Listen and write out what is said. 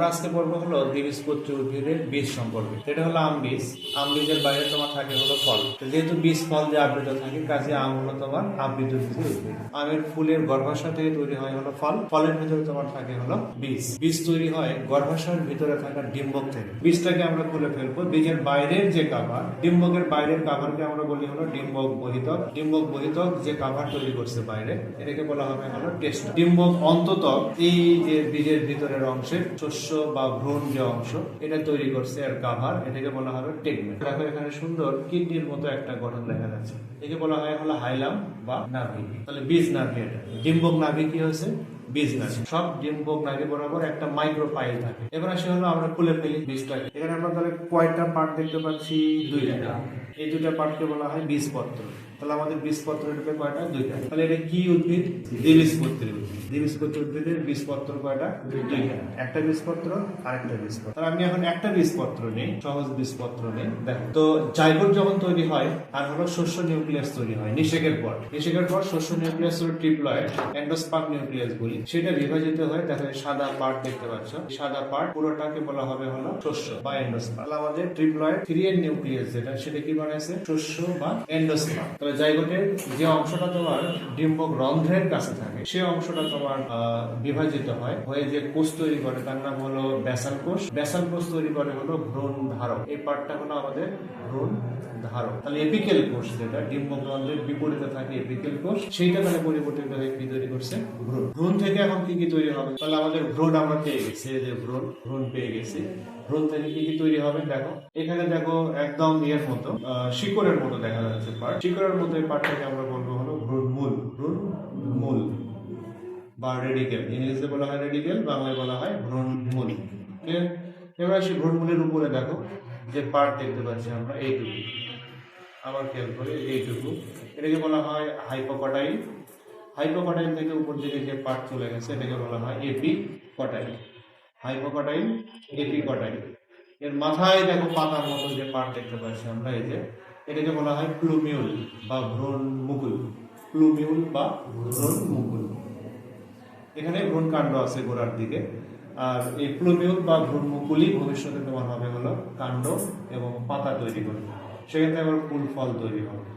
আমরা আজকে পর্ব হলো দ্বিবীজপত্রী উদ্ভিদের বীজ সম্পর্কে। এটা হলো আম বীজ। আম বীজের বাইরে তোমার থাকে হলো ফল। যেহেতু বীজ, ফল দিয়ে আবৃত থাকে, কাজে আম হলো তোমার আবৃত উদ্ভিদ আমের ফুলের গর্ভাশয় থেকে তৈরি হয় হলো ফল। ফলের ভিতরে তোমার থাকে হলো বীজ। বীজ তৈরি হয় গর্ভাশয়ের ভিতরে থাকা ডিম্বক থেকে। বীজটাকে আমরা খুলে ফেলব। বীজের বাইরের যে কাভার ডিম্বকের বাইরের কাভারকে আমরা বলি হলো ডিম্বক বহিতক। ডিম্বক বহিতক যে কাভার তৈরি করছে বাইরে, এটাকে বলা হবে হলো টেস্ট। ডিম্বক অন্তত এই যে বীজের ভিতরের অংশের শস্য বা ভ্রূণ যে অংশ, এটা তৈরি করছে আর কাভার এটাকে বলা হবে টেগমেন্ট দেখো এখানে সুন্দর কিডনির মতো একটা গঠন দেখা যাচ্ছে। একে বলা হয় হলো হাইলাম বা নাভি। তাহলে বীজ নাভি এটা। ডিম্বক নাভি কি হয়েছে? বীজ নাভি সব ডিম্বক নাভি বরাবর একটা মাইক্রো পাইল থাকে। এবার আসে হলো আমরা খুলে ফেলি বীজটাকে এখানে আমরা তাহলে কয়টা পার্ট দেখতে পাচ্ছি? দুইটা। এই দুইটা পার্টকে বলা হয় বীজপত্র তাহলে আমাদের বীজপত্র রূপে কয়টা? দুইটা। তাহলে এটা কি উদ্ভিদ? দ্বিবীজপত্রী উদ্ভিদ। উদ্ভিদের বীজপত্র কয়টা? দুইটা। একটা বীজপত্র আর একটা বীজপত্র তাহলে আমি এখন একটা বীজপত্র নেই, সহজ বীজপত্র নেই। দেখো, তো জাইগোট যখন তৈরি হয় আর হলো শস্য নিউক্লিয়াস তৈরি হয়, নিষেকের পর। নিষেকের পর শস্য নিউক্লিয়াস হলো ট্রিপ্লয়েড এন্ডোস্পার্ক নিউক্লিয়াস বলি। সেটা বিভাজিত হয় দেখো সাদা পার্ট দেখতে পাচ্ছ। সাদা পার্ট পুরোটাকে বলা হবে হলো শস্য বা এন্ডোস্পার্ক তাহলে আমাদের ট্রিপ্লয়েড থ্রি এর নিউক্লিয়াস যেটা, সেটা কি বানাইছে শস্য বা এন্ডোস্পার্ক তাহলে জাইগোটের যে অংশটা তোমার ডিম্বক রন্ধ্রের কাছে থাকে সেই অংশটা তোমার বিভাজিত হয়, হয়ে যে কোষ তৈরি করে, তার নাম হলো ব্যাসাল কোষ। ব্যাসাল কোষ তৈরি করে হলো ভ্রূণ ধারক। এই পার্টটা হলো আমাদের ভ্রূণ ধারক। তাহলে এপিকেল কোষ যেটা ডিম্বক রন্ধ্রের বিপরীতে থাকে এপিকেল কোষ, সেইটা তাহলে পরিবর্তিত হয়ে কি তৈরি করছে? ভ্রূণ। ভ্রূণ থেকে এখন কি কি তৈরি হবে? তাহলে আমাদের ভ্রূণ আমরা পেয়ে গেছি। যে ভ্রূণ ভ্রূণ পেয়ে গেছি। ভ্রূণ থেকে কি কি তৈরি হবে দেখো। এখানে দেখো একদম ইয়ের মতো শিকড়ের মতো দেখা যাচ্ছে পার্ট শিকড়ের মতো এই পার্টটাকে আমরা বলব হলো ভ্রূণ মূল ভ্রূণ মূল বা রেডিকেল ইংরেজিতে বলা হয় রেডিকেল বাংলায় বলা হয় ভ্রূণ মূল। ঠিক আছে? এবার মূলের উপরে দেখো, যে পার্ট দেখতে পাচ্ছি আমরা এইটুকু। আবার খেয়াল করে এইটুকু। এটাকে বলা হয় হাইপোকটাইল হাইপোকটাইল থেকে উপর দিকে যে পার্ট চলে গেছে, এটাকে বলা হয় এপি কটাইল হাইপোকটাইল এপি কটাইল এর মাথায় দেখো পাতার মতো যে পার্ট দেখতে পাচ্ছি আমরা, এই যে, এটাকে বলা হয় প্লুমিউল বা ভ্রূণ মুকুল প্লুমিউল বা ভ্রূণ মুকুল এখানে ভ্রূণ কাণ্ড আছে গোড়ার দিকে। আর এই প্লুমিউল বা ভ্রূণ মুকুলই ভবিষ্যতে তোমার হবে হলো কাণ্ড এবং পাতা তৈরি করবে। সেখানে আবার ফুল ফল তৈরি হবে।